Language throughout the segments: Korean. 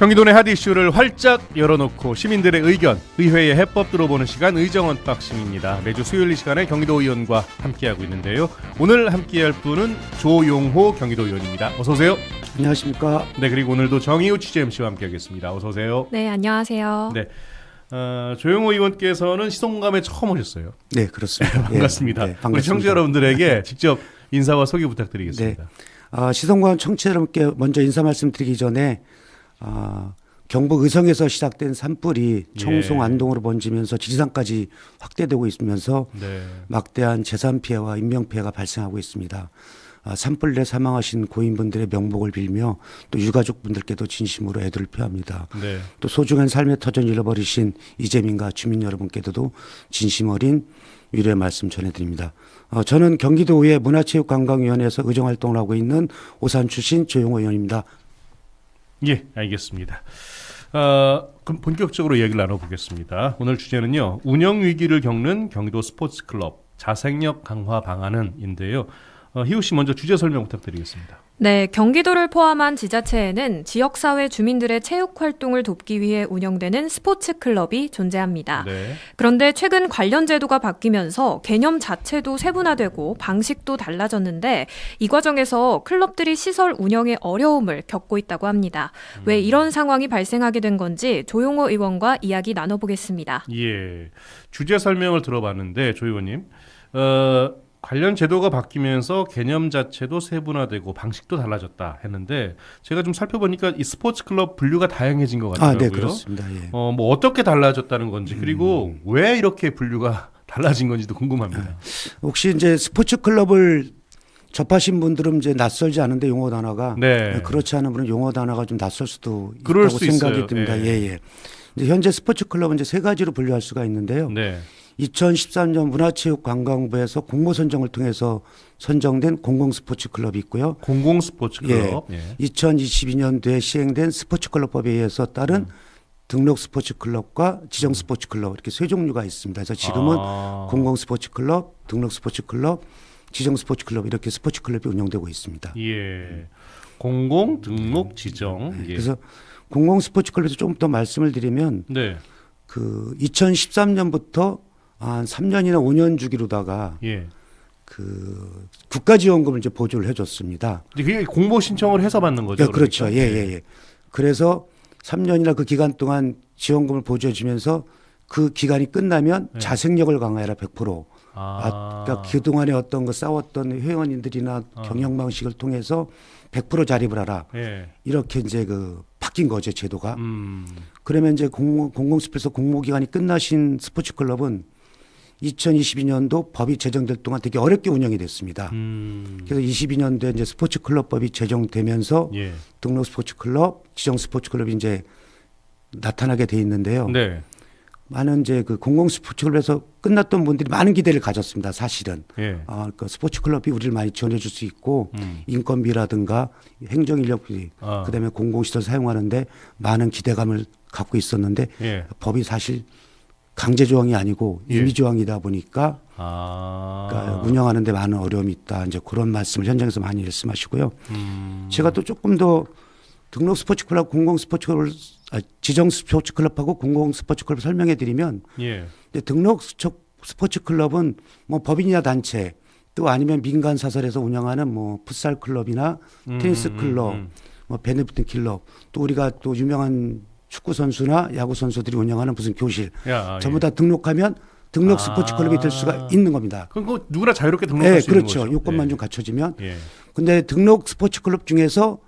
경기도 내 핫 이슈를 활짝 열어놓고 시민들의 의견, 의회의 해법 들어보는 시간 의정 언박싱입니다. 매주 수요일 이 시간에 경기도 의원과 함께하고 있는데요. 오늘 함께할 분은 조용호 경기도 의원입니다. 어서 오세요. 안녕하십니까. 네, 그리고 오늘도 정의우 취재 MC와 함께하겠습니다. 어서 오세요. 네, 안녕하세요. 네. 어, 조용호 의원께서는 시동감에 처음 오셨어요. 네, 그렇습니다. 반갑습니다. 예, 네, 반갑습니다. 우리 청취자 여러분들에게 직접 인사와 소개 부탁드리겠습니다. 아, 시성관 청취자 여러분께 먼저 인사 말씀드리기 전에 아, 경북 의성에서 시작된 산불이 청송 예. 안동으로 번지면서 지리산까지 확대되고 있으면서 네. 막대한 재산 피해와 인명 피해가 발생하고 있습니다. 아, 산불에 사망하신 고인분들의 명복을 빌며 또 유가족분들께도 진심으로 애도를 표합니다. 네. 또 소중한 삶의 터전 잃어버리신 이재민과 주민 여러분께도 진심 어린 위로의 말씀 전해드립니다. 어, 저는 경기도의회 문화체육관광위원회에서 의정활동을 하고 있는 오산 출신 조용호 의원입니다. 예, 알겠습니다. 어, 그럼 본격적으로 얘기를 나눠보겠습니다. 오늘 주제는요, 운영 위기를 겪는 경기도 스포츠 클럽 자생력 강화 방안은인데요. 어, 희우 씨 먼저 주제 설명 부탁드리겠습니다. 네, 경기도를 포함한 지자체에는 지역사회 주민들의 체육 활동을 돕기 위해 운영되는 스포츠 클럽이 존재합니다. 네. 그런데 최근 관련 제도가 바뀌면서 개념 자체도 세분화되고 방식도 달라졌는데 이 과정에서 클럽들이 시설 운영에 어려움을 겪고 있다고 합니다. 왜 이런 상황이 발생하게 된 건지 조용호 의원과 이야기 나눠보겠습니다. 예. 주제 설명을 들어봤는데 조 의원님, 어, 관련 제도가 바뀌면서 개념 자체도 세분화되고 방식도 달라졌다 했는데 제가 좀 살펴보니까 이 스포츠 클럽 분류가 다양해진 것 아, 같더라고요. 네, 그렇습니다. 예. 어, 뭐 어떻게 달라졌다는 건지 그리고 왜 이렇게 분류가 달라진 건지도 궁금합니다. 혹시 이제 스포츠 클럽을 접하신 분들은 이제 낯설지 않은데 용어 단어가 네. 그렇지 않은 분은 용어 단어가 좀 낯설 수도 있다고 수 생각이 있어요. 듭니다. 예. 예, 예. 이제 현재 스포츠 클럽은 이제 세 가지로 분류할 수가 있는데요. 네. 2013년 문화체육관광부에서 공모 선정을 통해서 선정된 공공 스포츠 클럽이 있고요. 공공 스포츠 클럽. 예. 2022년도에 시행된 스포츠 클럽법에 의해서 따른 음. 등록 스포츠 클럽과 지정 스포츠 클럽 이렇게 세 종류가 있습니다. 그래서 지금은 아. 공공 스포츠 클럽, 등록 스포츠 클럽, 지정 스포츠 클럽 이렇게 스포츠 클럽이 운영되고 있습니다. 예. 공공 등록 지정. 예. 그래서 공공 스포츠 클럽에서 조금 더 말씀을 드리면 네. 그 2013년부터 한 3년이나 5년 주기로다가 예. 그 국가 지원금을 이제 보조를 해줬습니다. 그게 공모 신청을 해서 받는 거죠. 네, 그렇죠. 그러니까? 예, 예, 예. 그래서 3년이나 그 기간 동안 지원금을 보조해 주면서 그 기간이 끝나면 네. 자생력을 강화해라 100%. 아, 아, 그러니까 그동안에 어떤 거 싸웠던 회원님들이나 아. 경영 방식을 통해서 100% 자립을 하라. 예. 이렇게 이제 그 바뀐 거죠, 제도가. 음. 그러면 이제 공모, 공공스포츠 공모 기간이 끝나신 스포츠 클럽은 2022년도 법이 제정될 동안 되게 어렵게 운영이 됐습니다. 음. 그래서 22년도에 이제 스포츠 클럽법이 제정되면서 예. 등록 스포츠 클럽, 지정 스포츠 클럽이 이제 나타나게 돼 있는데요. 네. 많은 이제 그 공공 스포츠 클럽에서 끝났던 분들이 많은 기대를 가졌습니다. 사실은 예. 아, 그 스포츠 클럽이 우리를 많이 지원해 줄 수 있고 음. 인건비라든가 행정 인력비, 아. 그다음에 공공시설 사용하는데 많은 기대감을 갖고 있었는데 예. 법이 사실 강제 조항이 아니고 예. 임의 조항이다 보니까 아. 그러니까 운영하는데 많은 어려움이 있다. 이제 그런 말씀을 현장에서 많이 말씀하시고요. 음. 제가 또 조금 더 등록 스포츠 클럽, 공공 스포츠 클럽, 아, 지정 스포츠 클럽하고 공공 스포츠 클럽 설명해 드리면 예. 등록 스포츠 클럽은 뭐 법인이나 단체 또 아니면 민간 사설에서 운영하는 뭐 풋살 클럽이나 음, 테니스 음, 클럽, 음, 뭐 배드민턴 클럽 또 우리가 또 유명한 축구 선수나 야구 선수들이 운영하는 무슨 교실 음. 야, 전부 예. 다 등록하면 등록 아. 스포츠 클럽이 될 수가 있는 겁니다. 그럼 그거 누구나 자유롭게 등록할 네, 수 있는 그렇죠. 거죠. 요건만 예. 좀 갖춰지면. 예. 근데 등록 스포츠 클럽 중에서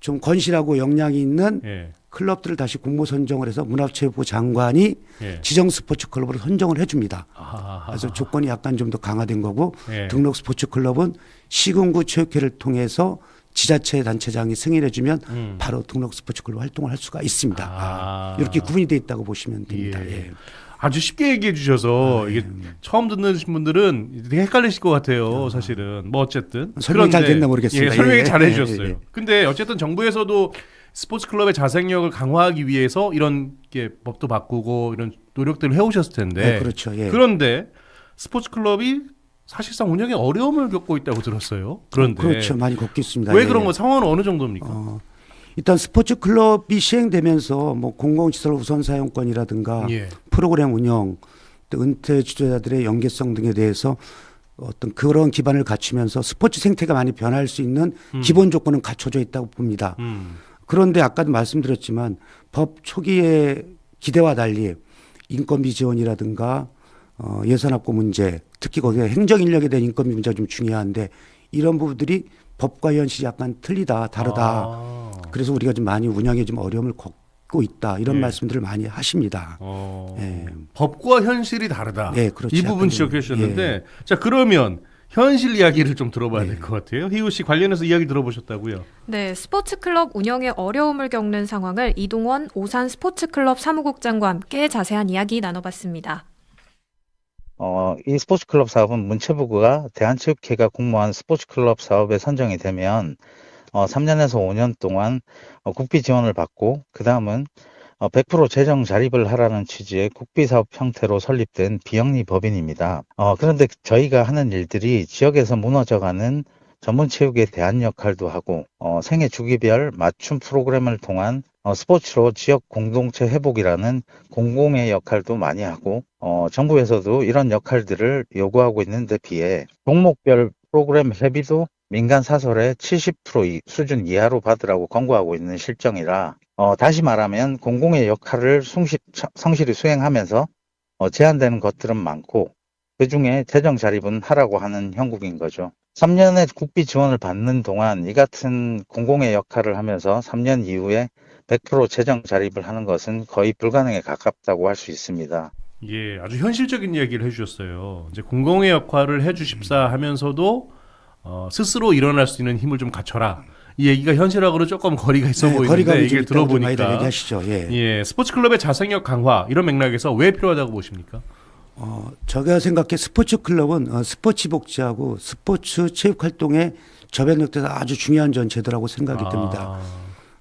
좀 건실하고 역량이 있는 예. 클럽들을 다시 공모 선정을 해서 문화체육부 장관이 예. 지정 스포츠 클럽으로 선정을 해줍니다. 아하하. 그래서 조건이 약간 좀 더 강화된 거고 예. 등록 스포츠 클럽은 시군구 체육회를 통해서 지자체 단체장이 승인해 주면 음. 바로 등록 스포츠 클럽 활동을 할 수가 있습니다. 아. 이렇게 구분이 돼 있다고 보시면 됩니다. 예. 예. 아주 쉽게 얘기해 주셔서 아, 이게 예. 처음 듣는 분들은 되게 헷갈리실 것 같아요. 사실은 뭐 어쨌든 설명이 잘 됐나 모르겠습니다. 예, 설명이 예, 잘 예, 해주셨어요. 예, 예. 근데 어쨌든 정부에서도 스포츠 클럽의 자생력을 강화하기 위해서 이런 게 법도 바꾸고 이런 노력들을 해오셨을 텐데 네, 그렇죠. 예. 그런데 스포츠 클럽이 사실상 운영에 어려움을 겪고 있다고 들었어요. 그런데 그렇죠. 많이 겪고 있습니다. 왜 예, 그런 예. 거 상황은 어느 정도입니까? 어, 일단 스포츠 클럽이 시행되면서 뭐 공공시설 우선 사용권이라든가 예. 프로그램 운영, 또 은퇴 지도자들의 연계성 등에 대해서 어떤 그런 기반을 갖추면서 스포츠 생태가 많이 변할 수 있는 기본 조건은 갖춰져 있다고 봅니다. 음. 그런데 아까도 말씀드렸지만 법 초기에 기대와 달리 인건비 지원이라든가 어, 예산 확보 문제, 특히 거기에 행정 인력에 대한 인건비 문제가 좀 중요한데 이런 부분들이 법과 현실이 약간 틀리다, 다르다. 아. 그래서 우리가 좀 많이 운영에 좀 어려움을 겪고 있다 이런 예. 말씀들을 많이 하십니다. 어, 예. 법과 현실이 다르다. 네, 그렇죠. 이 부분 지적해 주셨는데 자 그러면 현실 이야기를 좀 들어봐야 될 것 같아요. 희우 씨 관련해서 이야기 들어보셨다고요? 네, 스포츠 클럽 운영에 어려움을 겪는 상황을 이동원 오산 스포츠 클럽 사무국장과 함께 자세한 이야기 나눠봤습니다. 어, 이 스포츠 클럽 사업은 문체부가 대한체육회가 공모한 스포츠 클럽 사업에 선정이 되면 어, 3년에서 5년 동안 어, 국비 지원을 받고 그 다음은 어, 100% 재정 자립을 하라는 취지의 국비 사업 형태로 설립된 비영리 법인입니다. 어, 그런데 저희가 하는 일들이 지역에서 무너져가는 전문 체육의 대안 역할도 하고 어, 생애 주기별 맞춤 프로그램을 통한 어, 스포츠로 지역 공동체 회복이라는 공공의 역할도 많이 하고 어, 정부에서도 이런 역할들을 요구하고 있는데 비해 종목별 프로그램 회비도 민간 사설의 70% 이- 수준 이하로 받으라고 권고하고 있는 실정이라 어, 다시 말하면 공공의 역할을 숭시, 차- 성실히 수행하면서 어, 제한되는 것들은 많고 그 중에 재정 자립은 하라고 하는 형국인 거죠. 3년의 국비 지원을 받는 동안 이 같은 공공의 역할을 하면서 3년 이후에 100% 재정 자립을 하는 것은 거의 불가능에 가깝다고 할 수 있습니다. 예, 아주 현실적인 이야기를 해주셨어요. 이제 공공의 역할을 해주십사 하면서도 어, 스스로 일어날 수 있는 힘을 좀 갖춰라. 이 얘기가 현실하고는 조금 거리가 있어 네, 보이는데 얘기를 들어보니까 얘기하시죠. 예. 예, 스포츠 클럽의 자생력 강화 이런 맥락에서 왜 필요하다고 보십니까? 어, 제가 생각해 스포츠 클럽은 어, 스포츠 복지하고 스포츠 체육 활동의 저변력에서 아주 중요한 전체더라고 생각이 듭니다. 아,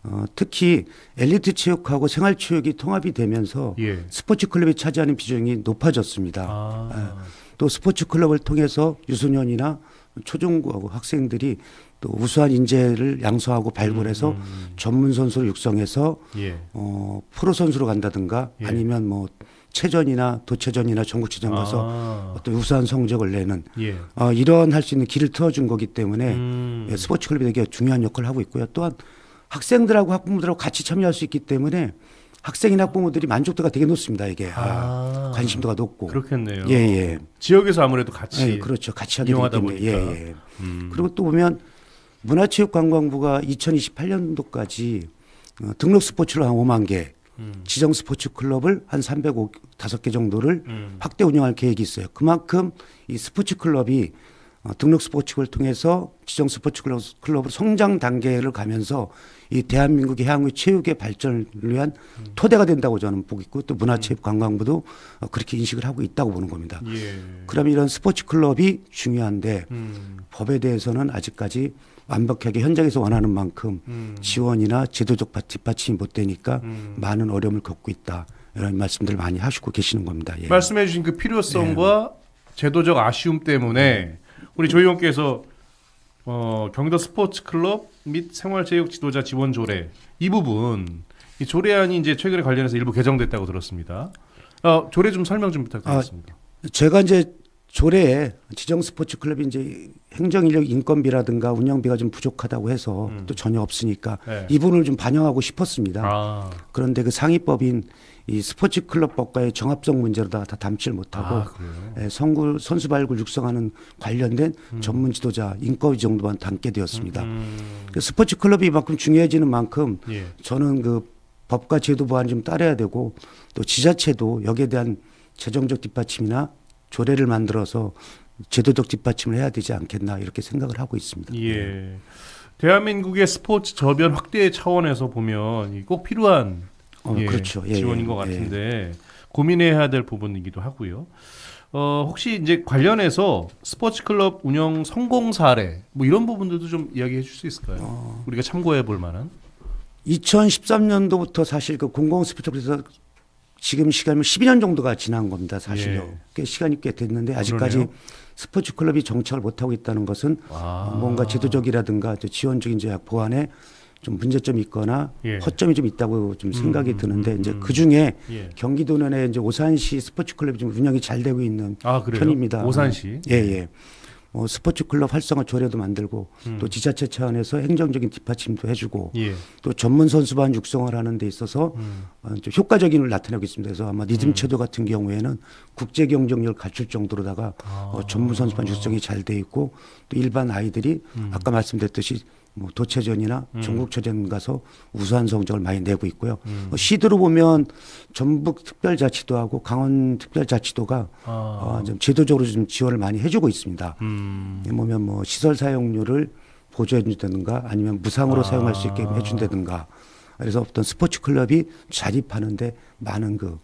어, 특히 엘리트 체육하고 생활 체육이 통합이 되면서 예. 스포츠 클럽이 차지하는 비중이 높아졌습니다. 아, 또 스포츠 클럽을 통해서 유소년이나 초중고하고 학생들이 또 우수한 인재를 양성하고 발굴해서 음, 전문 선수를 육성해서 예. 어, 프로 선수로 간다든가 예. 아니면 뭐 체전이나 도체전이나 전국체전 가서 아, 어떤 우수한 성적을 내는 예. 어, 이런 할 수 있는 길을 트워준 거기 때문에 음, 예, 스포츠 클럽이 되게 중요한 역할을 하고 있고요. 또한 학생들하고 학부모들하고 같이 참여할 수 있기 때문에 학생이나 학부모들이 만족도가 되게 높습니다. 이게 아, 아, 관심도가 높고 그렇겠네요. 예, 예. 지역에서 아무래도 같이 예, 그렇죠. 같이 하게 되기 이용하다 때문에 보니까. 예, 예. 음, 그리고 또 보면 문화체육관광부가 2028년도까지 어, 등록 스포츠를 한 5만 개, 음, 지정 스포츠 클럽을 한 305개 정도를 음, 확대 운영할 계획이 있어요. 그만큼 이 스포츠 클럽이 어, 등록 스포츠를 통해서 지정 스포츠 클럽, 클럽으로 성장 단계를 가면서 이 대한민국의 향후 체육의 발전을 위한 토대가 된다고 저는 보고 있고 또 문화체육관광부도 어, 그렇게 인식을 하고 있다고 보는 겁니다. 예. 그러면 이런 스포츠 클럽이 중요한데 음, 법에 대해서는 아직까지 완벽하게 현장에서 원하는 만큼 음, 지원이나 제도적 바- 뒷받침이 못 되니까 음. 많은 어려움을 겪고 있다. 이런 말씀들을 많이 하시고 계시는 겁니다. 예. 말씀해 주신 그 필요성과 제도적 아쉬움 때문에 우리 조 의원께서 어, 경기도 스포츠 클럽 및 생활체육 지도자 지원 조례 이 부분 이 조례안이 이제 최근에 관련해서 일부 개정됐다고 들었습니다. 어, 조례 좀 설명 좀 부탁드리겠습니다. 제가 이제 조례에 지정 스포츠 클럽이 이제 행정 인력 인건비라든가 운영비가 좀 부족하다고 해서 음. 또 전혀 없으니까 네. 이 부분을 좀 반영하고 싶었습니다. 아, 그런데 그 상위법인 이 스포츠 클럽법과의 정합성 문제로다가 다 담지를 못하고 아. 예, 선구 선수 발굴 육성하는 관련된 전문 지도자 인건비 정도만 담게 되었습니다. 음, 그 스포츠 클럽이 이만큼 중요해지는 만큼 예. 저는 그 법과 제도 보완 좀 따라야 되고 또 지자체도 여기에 대한 재정적 뒷받침이나 조례를 만들어서 제도적 뒷받침을 해야 되지 않겠나 이렇게 생각을 하고 있습니다. 예. 대한민국의 스포츠 저변 확대 차원에서 보면 이꼭 필요한 어, 예, 그렇죠. 예, 지원인 예, 것 예. 같은데 고민해야 될 부분이기도 하고요. 어, 혹시 이제 관련해서 스포츠 클럽 운영 성공 사례 뭐 이런 부분들도 좀 이야기해 줄 수 있을까요? 어. 우리가 참고해 볼 만한. 2013년도부터 사실 그 공공 스포츠에서 지금 시간이면 12년 정도가 지난 겁니다. 사실요. 예. 꽤 시간이 꽤 됐는데 아직까지 그러네요. 스포츠 클럽이 정착을 못 하고 있다는 것은 아. 뭔가 제도적이라든가 또 지원적인 제약 보완에 좀 문제점이 있거나 예. 허점이 좀 있다고 좀 생각이 음, 드는데 음, 이제 음. 그 중에 예. 경기도 내에 이제 오산시 스포츠 클럽이 좀 운영이 잘 되고 있는 아? 편입니다. 오산시. 예, 예. 뭐 스포츠 클럽 활성화 조례도 만들고 음. 또 지자체 차원에서 행정적인 뒷받침도 해주고 예. 또 전문 선수반 육성을 하는 데 있어서 음. 어, 좀 효과적인 걸 나타내고 있습니다. 그래서 아마 리듬 체조 같은 경우에는 국제 경쟁력을 갖출 정도로다가 아. 어, 전문 선수반 육성이 잘 돼 있고 또 일반 아이들이 음. 아까 말씀드렸듯이 뭐 도체전이나 전국체전 가서 우수한 성적을 많이 내고 있고요. 음. 어, 시도로 보면 전북 특별자치도하고 강원 특별자치도가 아. 어, 좀 제도적으로 좀 지원을 많이 해주고 있습니다. 음. 보면 뭐 시설 사용료를 보조해 준다든가 아니면 무상으로 아. 사용할 수 있게 해준다든가 그래서 어떤 스포츠 클럽이 자립하는데 많은 그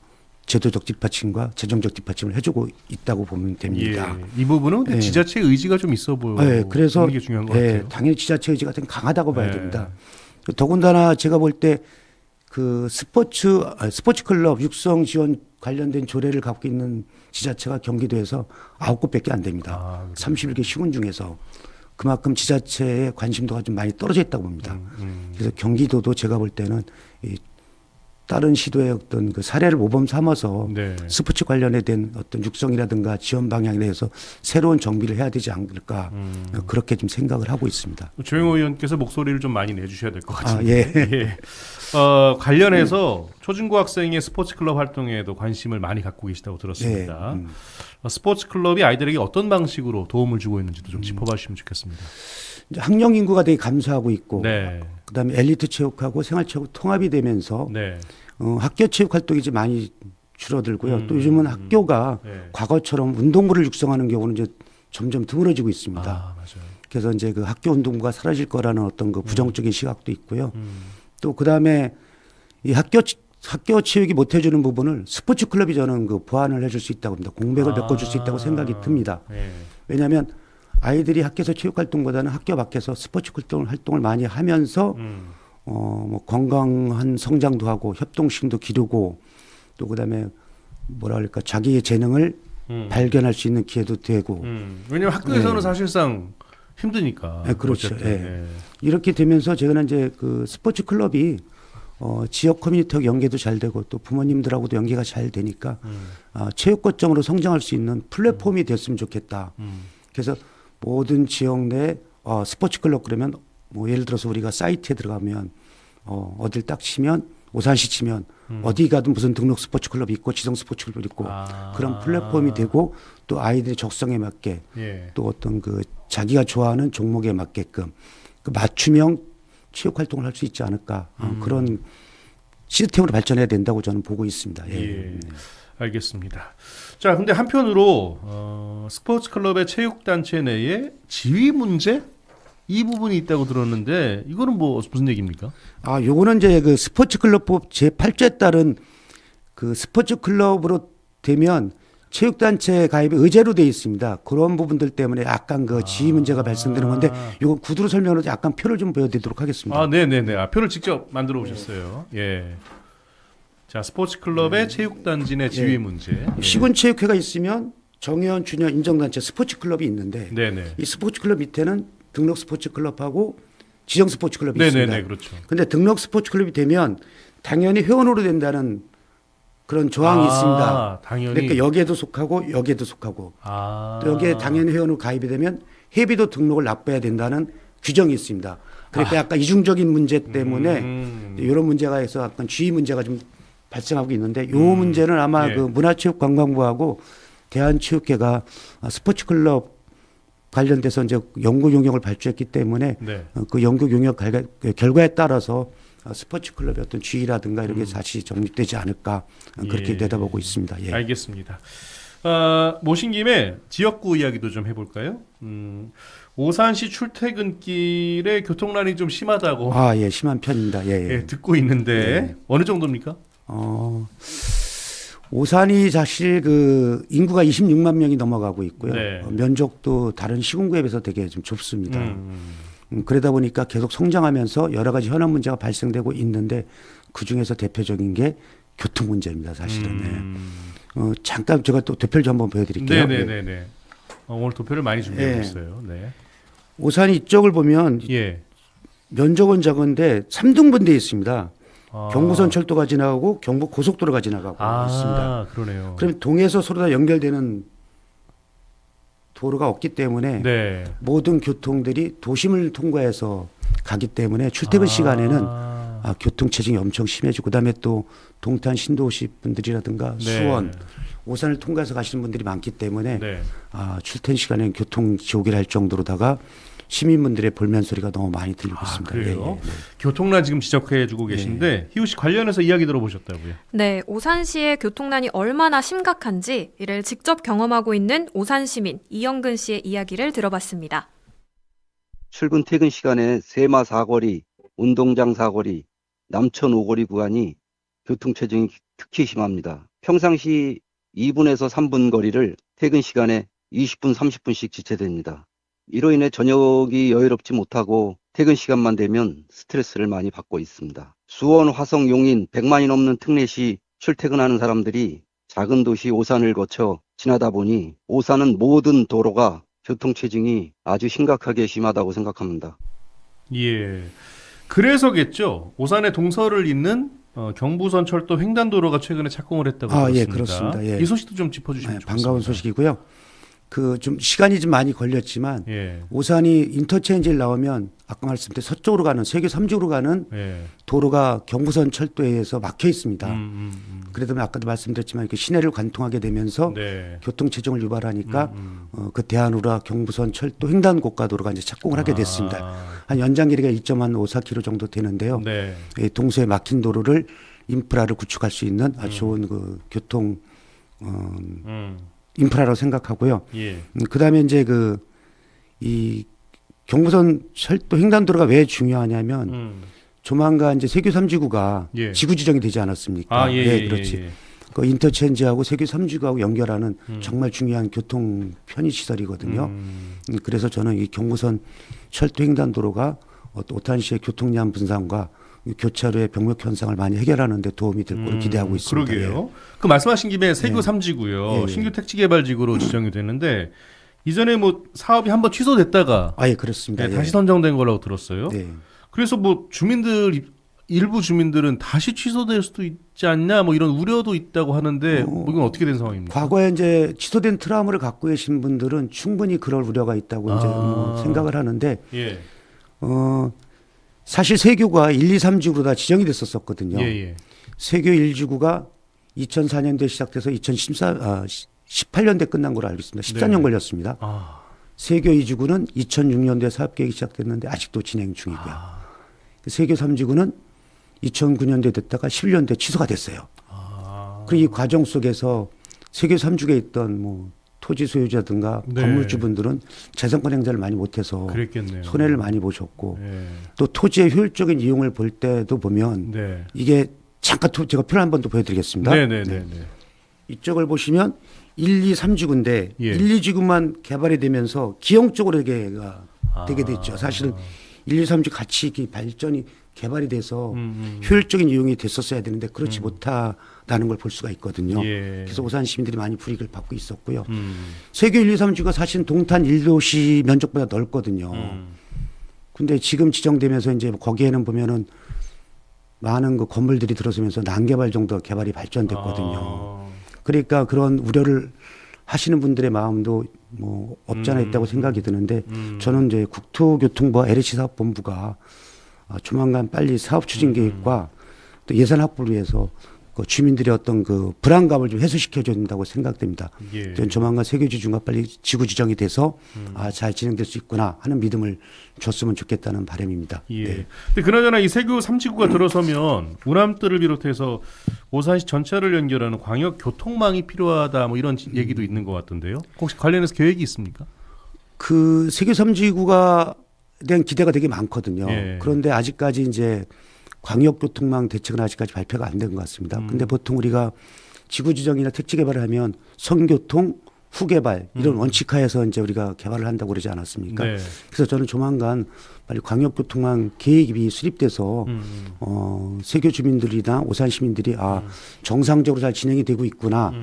제도적 뒷받침과 재정적 뒷받침을 해주고 있다고 보면 됩니다. 예. 이 부분은 근데 예. 지자체 의지가 좀 있어 보여. 네, 그래서 게 중요한 것 예, 같아요. 당연히 지자체 의지가 좀 강하다고 봐야 네. 됩니다. 더군다나 제가 볼 때 그 스포츠 아, 스포츠 클럽 육성 지원 관련된 조례를 갖고 있는 지자체가 경기도에서 아홉 곳밖에 안 됩니다. 아, 그래요? 31개 시군 중에서 그만큼 지자체의 관심도가 좀 많이 떨어져 있다고 봅니다. 음, 음. 그래서 경기도도 제가 볼 때는 이 다른 시도의 어떤 그 사례를 모범 삼아서 네. 스포츠 관련에 된 어떤 육성이라든가 지원 방향에 대해서 새로운 정비를 해야 되지 않을까 음. 그렇게 좀 생각을 하고 있습니다. 조영호 의원께서 목소리를 좀 많이 내주셔야 될것 아, 같은데. 예. 예. 어, 관련해서 초중고 학생의 스포츠 클럽 활동에도 관심을 많이 갖고 계시다고 들었습니다. 예, 음. 어, 스포츠 클럽이 아이들에게 어떤 방식으로 도움을 주고 있는지도 좀 짚어봐 주시면 좋겠습니다. 학령 인구가 되게 감소하고 있고 네. 그다음에 엘리트 체육하고 생활 체육 통합이 되면서 네. 어, 학교 체육 활동이 이제 많이 줄어들고요. 음, 또 요즘은 음. 학교가 네. 과거처럼 운동부를 육성하는 경우는 이제 점점 드물어지고 있습니다. 아. 그래서 이제 그 학교 운동부가 사라질 거라는 어떤 그 부정적인 시각도 있고요. 음. 또 그다음에 이 학교 치- 학교 체육이 못 해주는 부분을 스포츠 클럽이 저는 그 보완을 해줄 수 있다고 합니다. 공백을 아. 메꿔줄 수 있다고 생각이 듭니다. 예. 왜냐하면 아이들이 학교에서 체육 활동보다는 학교 밖에서 스포츠 활동을, 활동을 많이 하면서 음. 어, 뭐 건강한 성장도 하고 협동심도 기르고 또 그다음에 뭐라 그럴까 자기의 재능을 음. 발견할 수 있는 기회도 되고 음. 왜냐면 학교에서는 네. 사실상 힘드니까. 네, 그렇죠. 예. 예. 이렇게 되면서 저는 이제 그 스포츠 클럽이 어, 지역 커뮤니티하고 연계도 잘 되고 또 부모님들하고도 연계가 잘 되니까 음. 아, 체육 거점으로 성장할 수 있는 플랫폼이 됐으면 좋겠다. 음. 그래서 모든 지역 내 어, 스포츠 클럽 그러면 뭐 예를 들어서 우리가 사이트에 들어가면 어, 어딜 딱 치면 오산시 치면 음. 어디 가든 무슨 등록 스포츠 클럽이 있고 지정 스포츠 클럽이 있고 아. 그런 플랫폼이 되고 또 아이들의 적성에 맞게 예. 또 어떤 그 자기가 좋아하는 종목에 맞게끔 그 맞춤형 체육 활동을 할 수 있지 않을까 어, 음. 그런 시스템으로 발전해야 된다고 저는 보고 있습니다. 예. 예. 알겠습니다. 자, 근데 한편으로 어, 스포츠 클럽의 체육 단체 내에 지위 문제 이 부분이 있다고 들었는데 이거는 뭐 무슨 얘기입니까? 아, 요거는 이제 그 스포츠 클럽법 제 8조에 따른 그 스포츠 클럽으로 되면 체육 단체 가입이 의제로 돼 있습니다. 그런 부분들 때문에 약간 그 지위 문제가 발생되는 건데 요거 구두로 설명을 약간 표를 좀 보여 드리도록 하겠습니다. 아, 네, 네, 네. 아, 표를 직접 만들어 오셨어요. 예. 자, 스포츠 클럽의 체육 단지 내 지위 예. 문제. 예. 시군 체육회가 있으면 정회원 준연 인정단체 스포츠 클럽이 있는데 네, 네. 이 스포츠 클럽 밑에는 등록 스포츠 클럽하고 지정 스포츠 클럽이 네, 네, 있습니다. 네, 그렇죠. 근데 등록 스포츠 클럽이 되면 당연히 회원으로 된다는 그런 조항이 아, 있습니다. 당연히. 그러니까 여기에도 속하고 여기에도 속하고 아. 또 여기에 당연히 회원으로 가입이 되면 회비도 등록을 납부해야 된다는 규정이 있습니다. 그러니까 약간 이중적인 문제 때문에 아. 음. 이런 문제가 해서 약간 주의 문제가 좀 발생하고 있는데 이 문제는 아마 예. 그 문화체육관광부하고 대한체육회가 스포츠 클럽 관련돼서 이제 연구 용역을 발주했기 때문에 네. 어, 그 연구 용역 결과- 그 결과에 따라서 어, 스포츠 클럽의 어떤 주의라든가 이런 게 다시 정립되지 않을까 어, 그렇게 예. 내다보고 있습니다. 예. 알겠습니다. 어, 모신 김에 지역구 이야기도 좀 해볼까요? 음, 오산시 출퇴근길에 교통난이 좀 심하다고 아, 예, 심한 편입니다. 예, 예. 예, 듣고 있는데 네. 어느 정도입니까? 어, 오산이 사실 그 인구가 26만 명이 넘어가고 있고요. 네. 어, 면적도 다른 시군구에 비해서 되게 좀 좁습니다. 음, 음, 그러다 보니까 계속 성장하면서 여러 가지 현안 문제가 발생되고 있는데 그 중에서 대표적인 게 교통 문제입니다. 사실은. 음. 네. 어, 잠깐 제가 또 도표를 좀 한번 보여드릴게요. 네. 네네네네. 어, 오늘 도표를 많이 준비해 줬어요. 네. 오산 이쪽을 보면 예. 면적은 작은데 3등분되어 있습니다. 아. 경부선 철도가 지나가고 경부 고속도로가 지나가고 있습니다. 아, 그러네요. 그럼 동에서 서로 다 연결되는 도로가 없기 때문에 네. 모든 교통들이 도심을 통과해서 가기 때문에 출퇴근 아. 시간에는 아, 교통 체증이 엄청 심해지고 그다음에 또 동탄 신도시 분들이라든가 네. 수원, 오산을 통과해서 가시는 분들이 많기 때문에 네. 아, 출퇴근 시간에는 교통 지옥이라 할 정도로다가 시민분들의 볼멘 소리가 너무 많이 들리고 아, 있습니다. 그래요? 예, 예, 네. 교통난 지금 지적해주고 계신데 희우 씨 관련해서 이야기 들어보셨다고요? 네, 오산시의 교통난이 얼마나 심각한지 이를 직접 경험하고 있는 오산 시민 이영근 씨의 이야기를 들어봤습니다. 출근 퇴근 시간에 세마 사거리, 운동장 사거리, 남천 오거리 구간이 교통체증이 특히 심합니다. 평상시 2분에서 3분 거리를 퇴근 시간에 20분, 30분씩 지체됩니다. 이로 인해 저녁이 여유롭지 못하고 퇴근 시간만 되면 스트레스를 많이 받고 있습니다. 수원, 화성, 용인 100만이 넘는 특례시 출퇴근하는 사람들이 작은 도시 오산을 거쳐 지나다 보니 오산은 모든 도로가 교통체증이 아주 심각하게 심하다고 생각합니다. 예. 그래서겠죠. 오산의 동서를 잇는 어, 경부선 철도 횡단도로가 최근에 착공을 했다고 아, 들었습니다. 예, 그렇습니다. 예. 이 소식도 좀 짚어주시면 네, 좋겠습니다. 반가운 소식이고요. 그 좀 시간이 좀 많이 걸렸지만 예, 오산이 인터체인지를 나오면 아까 말씀드린 서쪽으로 가는 세계 3지구로 가는 예. 도로가 경부선 철도에 의해서 막혀 있습니다. 음, 음, 음. 그러다 보면 아까도 말씀드렸지만 그 시내를 관통하게 되면서 네. 교통 체증을 유발하니까 음, 어, 그 대한우라 경부선 철도 횡단 고가도로가 이제 착공을 하게 아, 됐습니다. 한 연장 길이가 2.5km 정도 되는데요. 네. 이 동서에 막힌 도로를 인프라를 구축할 수 있는 아주 좋은 그 교통 어, 음, 인프라라고 생각하고요. 예. 음, 그다음에 이제 그 이 경부선 철도 횡단도로가 왜 중요하냐면 음. 조만간 이제 세교 3지구가 예. 지구 지정이 되지 않았습니까? 아, 예, 예, 네, 그렇지. 예, 예. 그 인터체인지하고 세교 3지구하고 연결하는 음. 정말 중요한 교통 편의 시설이거든요. 음, 음, 그래서 저는 이 경부선 철도 횡단도로가 어, 또 오탄시의 교통량 분산과 이 교차로의 병목 현상을 많이 해결하는 데 도움이 될 거로 음, 기대하고 있습니다. 그러게요. 그 말씀하신 김에 세교 예. 삼 3지구요. 예, 예. 신규 택지 개발지구로 지정이 됐는데 이전에 뭐 사업이 한번 취소됐다가 예. 아, 예, 그렇습니다. 네, 예. 다시 선정된 거라고 들었어요. 네. 그래서 뭐 주민들 입- 일부 주민들은 다시 취소될 수도 있지 않냐 뭐 이런 우려도 있다고 하는데 어, 뭐 이건 어떻게 된 상황입니까? 과거에 이제 취소된 트라우마를 갖고 계신 분들은 충분히 그럴 우려가 있다고 이제 아. 뭐 생각을 하는데 예. 어 사실 세교가 1, 2, 3지구로 다 지정이 됐었었거든요. 예, 예. 세교 1지구가 2004년도에 시작돼서 2014 아, 18년대 끝난 걸로 알고 있습니다. 14년 네. 걸렸습니다. 아. 세교 2지구는 2006년도에 사업 계획이 시작됐는데 아직도 진행 중이고요. 아. 세교 3지구는 2009년도에 됐다가 11년도에 취소가 됐어요. 아. 그리고 이 과정 속에서 세계 3주에 있던 뭐 토지 소유자든가 네. 건물주분들은 재산권 행사를 많이 못해서 그랬겠네요. 손해를 많이 보셨고 예. 또 토지의 효율적인 이용을 볼 때도 보면 네. 이게 잠깐 토, 제가 표를 한 번 더 보여드리겠습니다. 네, 네, 네, 네. 이쪽을 보시면 1, 2, 3지구인데 예. 1, 2지구만 개발이 되면서 기형적으로 이게 아. 되게 됐죠. 사실은 1, 2, 3지구 같이 이렇게 발전이 개발이 돼서 음, 음. 효율적인 이용이 됐었어야 되는데 그렇지 못하 다는 걸 볼 수가 있거든요. 예. 그래서 오산 시민들이 많이 불이익을 받고 있었고요. 음. 세계 1, 2, 3주가 사실은 동탄 1도시 면적보다 넓거든요. 음. 근데 지금 지정되면서 이제 거기에는 보면은 많은 그 건물들이 들어서면서 난개발 정도 개발이 발전됐거든요. 아. 그러니까 그런 우려를 하시는 분들의 마음도 뭐 없잖아 음. 있다고 생각이 드는데 음. 저는 이제 국토교통부와 LH 사업본부가 아, 조만간 빨리 사업 추진 계획과 또 예산 확보를 위해서 그 주민들의 어떤 그 불안감을 좀 해소시켜 된다고 생각됩니다. 예. 전 조만간 세계 지중가 빨리 지구 지정이 돼서 음. 아, 잘 진행될 수 있구나 하는 믿음을 줬으면 좋겠다는 바람입니다. 예. 네. 근데 그나저나 이 세교 3지구가 들어서면 우남뜰을 비롯해서 오산시 전체를 연결하는 광역 교통망이 필요하다 뭐 이런 지- 얘기도 있는 것 같던데요. 혹시 관련해서 계획이 있습니까? 그 세계 3지구가 대한 기대가 되게 많거든요. 예. 그런데 아직까지 이제 광역교통망 대책은 아직까지 발표가 안 된 것 같습니다. 음. 근데 보통 우리가 지구 지정이나 택지 개발을 하면 선교통, 후개발 이런 음. 원칙하에서 이제 우리가 개발을 한다고 그러지 않았습니까? 네. 그래서 저는 조만간 빨리 광역교통망 계획이 수립돼서 음. 어, 세계 주민들이나 오산 시민들이 아 음. 정상적으로 잘 진행이 되고 있구나라는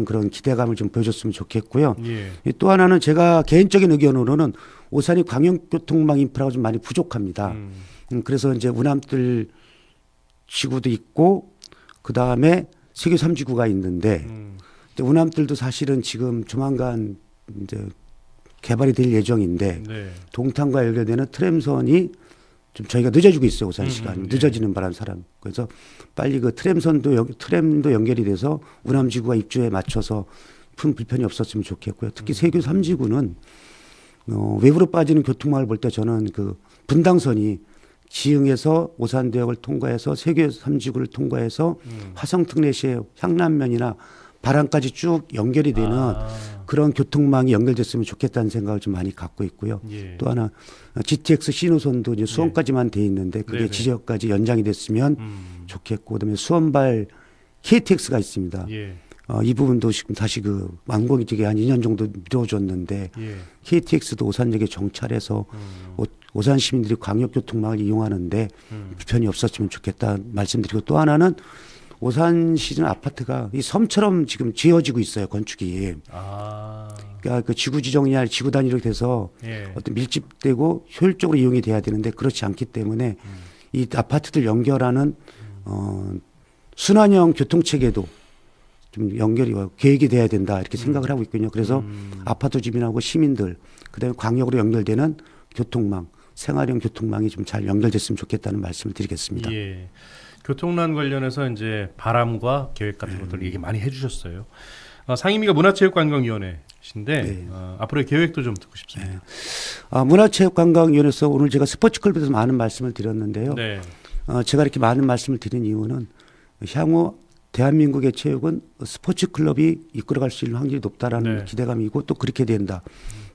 음. 그런 기대감을 좀 보여줬으면 좋겠고요. 예. 이또 하나는 제가 개인적인 의견으로는 오산이 광역교통망 인프라가 좀 많이 부족합니다. 음. 음, 그래서 이제 운암들 지구도 있고 그 다음에 세계 3지구가 있는데 음. 운암들도 사실은 지금 조만간 이제 개발이 될 예정인데 네. 동탄과 연결되는 트램선이 좀 저희가 늦어지고 있어요 오산 음, 시간 음, 늦어지는 바람 사람 그래서 빨리 그 트램선도 연- 트램도 연결이 돼서 운암지구가 입주에 맞춰서 큰 불편이 없었으면 좋겠고요 음. 특히 세계 3지구는 어, 외부로 빠지는 교통망을 볼 때 저는 그 분당선이 지흥에서 오산대역을 통과해서 세계 3지구를 통과해서 음. 화성특례시의 향남면이나 바람까지 쭉 연결이 되는 아. 그런 교통망이 연결됐으면 좋겠다는 생각을 좀 많이 갖고 있고요. 예. 또 하나 GTX 신호선도 이제 수원까지만 돼 있는데 그게 네네. 지역까지 연장이 됐으면 음. 좋겠고 그다음에 수원발 KTX가 있습니다. 예. 어, 이 부분도 지금 다시 그 완공이 되게 한 2년 정도 미뤄졌는데 예. KTX도 오산역에 정찰해서 음. 오, 오산 시민들이 광역교통망을 이용하는데 음. 불편이 없었으면 좋겠다 말씀드리고 또 하나는 오산 시는 아파트가 이 섬처럼 지금 지어지고 있어요 건축이. 아. 그러니까 그 지구 지정이 아니라 지구 단위로 돼서 예. 어떤 밀집되고 효율적으로 이용이 돼야 되는데 그렇지 않기 때문에 이 아파트들 연결하는 어, 순환형 교통 체계도 좀 연결이 와- 계획이 돼야 된다 이렇게 생각을 하고 있거든요. 그래서 음. 아파트 주민하고 시민들 그다음에 광역으로 연결되는 교통망 생활형 교통망이 좀 잘 연결됐으면 좋겠다는 말씀을 드리겠습니다. 예. 교통난 관련해서 이제 바람과 계획 같은 네. 것들 얘기 많이 해주셨어요. 어, 상임위가 문화체육관광위원회신데 네. 어, 앞으로의 계획도 좀 듣고 싶습니다. 아, 문화체육관광위원회에서 오늘 제가 스포츠클럽에서 많은 말씀을 드렸는데요. 네. 어, 제가 이렇게 많은 말씀을 드린 이유는 향후 대한민국의 체육은 스포츠 클럽이 이끌어갈 수 있는 확률이 높다라는 네. 기대감이고 또 그렇게 된다.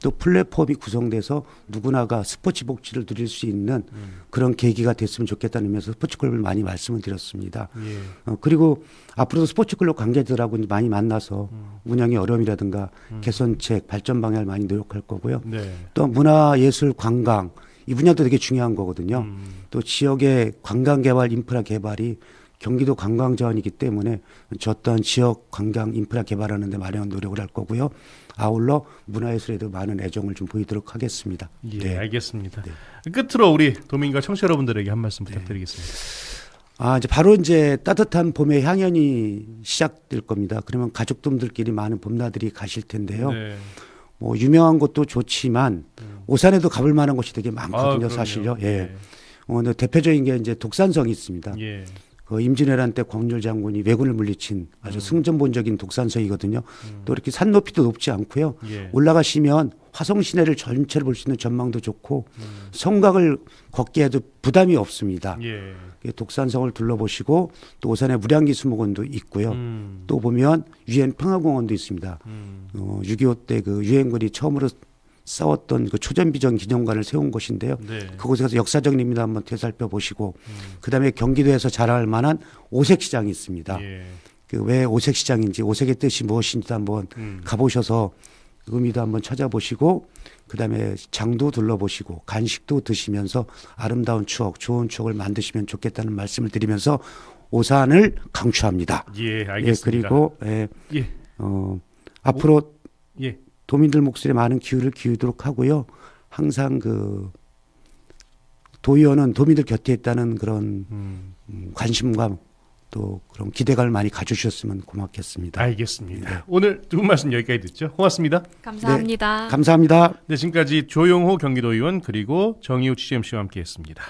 또 플랫폼이 구성돼서 누구나가 스포츠 복지를 누릴 수 있는 음. 그런 계기가 됐으면 좋겠다는 의미에서 스포츠 클럽을 많이 말씀을 드렸습니다. 예. 어, 그리고 앞으로도 스포츠 클럽 관계자들하고 이제 많이 만나서 음. 운영의 어려움이라든가 음. 개선책, 발전 방향을 많이 노력할 거고요. 네. 또 문화, 예술, 관광 이 분야도 되게 중요한 거거든요. 음. 또 지역의 관광 개발, 인프라 개발이 경기도 관광 자원이기 때문에 저 어떤 지역 관광 인프라 개발하는 데 마련한 노력을 할 거고요. 아울러 문화예술에도 많은 애정을 좀 보이도록 하겠습니다. 예, 네. 알겠습니다. 끝으로 우리 도민과 청취자 여러분들에게 한 말씀 부탁드리겠습니다. 아, 이제 바로 이제 따뜻한 봄의 향연이 시작될 겁니다. 그러면 가족분들끼리 많은 봄나들이 가실 텐데요. 네. 뭐 유명한 곳도 좋지만 음. 오산에도 가볼 만한 곳이 되게 아, 많거든요, 그럼요. 사실요. 예. 예. 어, 대표적인 게 이제 독산성이 있습니다. 예. 그 임진왜란 때 광률 장군이 왜군을 물리친 아주 음. 승전본적인 독산성이거든요. 음. 또 이렇게 산 높이도 높지 않고요. 예. 올라가시면 화성 시내를 전체를 볼 수 있는 전망도 좋고 음. 성곽을 걷기 해도 부담이 없습니다. 예. 그 독산성을 둘러보시고 또 오산에 무량기 수목원도 있고요. 음. 또 보면 유엔 평화공원도 있습니다. 음. 어, 6.25 때 그 유엔군이 처음으로 싸웠던 그 초전비전 기념관을 세운 곳인데요. 네. 그곳에 가서 역사적인 의미도 한번 되살펴 보시고 음. 그다음에 경기도에서 자랑할 만한 오색시장이 있습니다. 예. 그왜 오색시장인지 오색의 뜻이 무엇인지도 한번 음. 가보셔서 의미도 한번 찾아보시고 그다음에 장도 둘러보시고 간식도 드시면서 아름다운 추억, 좋은 추억을 만드시면 좋겠다는 말씀을 드리면서 오산을 강추합니다. 예, 예, 알겠습니다. 그리고 예, 예. 어, 앞으로 예. 도민들 목소리에 많은 기회를 기울도록 하고요. 항상 그 도의원은 도민들 곁에 있다는 그런 음. 음, 관심과 또 그런 기대감을 많이 가져주셨으면 고맙겠습니다. 알겠습니다. 네. 오늘 두 분 말씀 여기까지 듣죠. 고맙습니다. 감사합니다. 감사합니다. 네, 지금까지 조용호 경기도의원 그리고 정의우 취재MC와 함께했습니다.